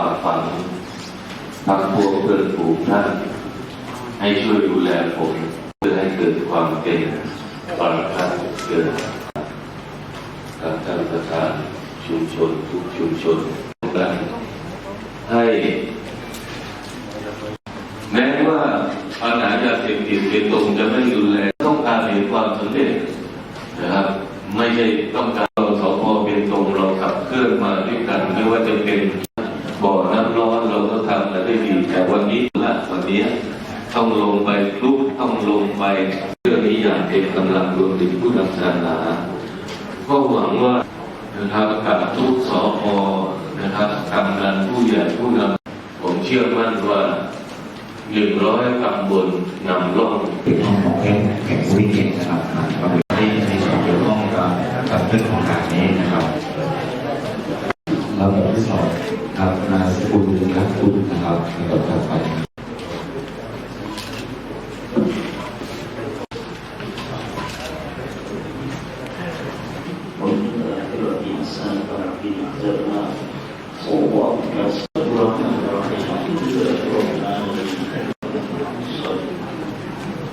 าฝันท่าน ให้ช่วยดูแลผมเพื่อให้เกิดความเป็นปรคัตเกิดกับท่านประธานชุมชนทุกชุมชนกันให้แม้ว่าปัญหายาเสพติดเป็นตรงจะไม่รุนแรงต้องการเห็นความสำเร็จนะครับ ไม่ใช่ต้องการเราสพเป็นตรงเราขับเคลื่อนมาด้วยกัน ไม่ว่าจะเป็น เราก็ทำมาได้ดีแต่วันนี้ละวันนี้ต้องลงไปลุกต้องลงไปเรื่องนี้อย่างเต็มกำลังรวมถึงผู้นำศาสนาก็หวังว่านะครับกับทุกสอพนะครับกำนันผู้ใหญ่ผู้นำผมเชื่อมั่นว่าหนึ่งร้อยตำบลนำร่องเป็นห้องของแข่งแข่งวิกเก็ตนะครับเป็นที่ในส่เกี่ยวข้องกับเรื่องของการนี้นะครับแลำดับที่สอง ครับนายสกุลรักคุณนะครับในลำดับไปผมเอ่อเรื่องอินสานบารมีเจริญมาโอ้โหการสร้างบารมีที่เกิดขึ้นใน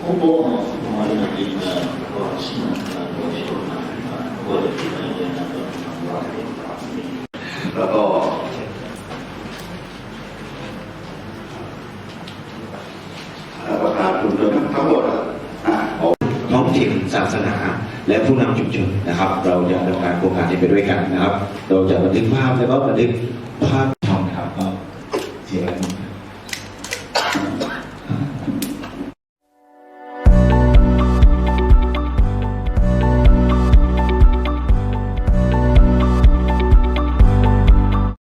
โอ้โหมันมีนะว่าสิ่งนั้นว่าสิ่งนั้นว่าที่ไหนนั้นว่าที่ไหนแล้วก็ อ่อประธานชุมทั้งหมดอะท้องถิ่นศาสนา และผู้นำชุมชนนะครับ เราจะดำเนินการโครงการนี้ไปด้วยกันนะครับ เราจะบันทึกภาพแล้วก็บันทึกภาพ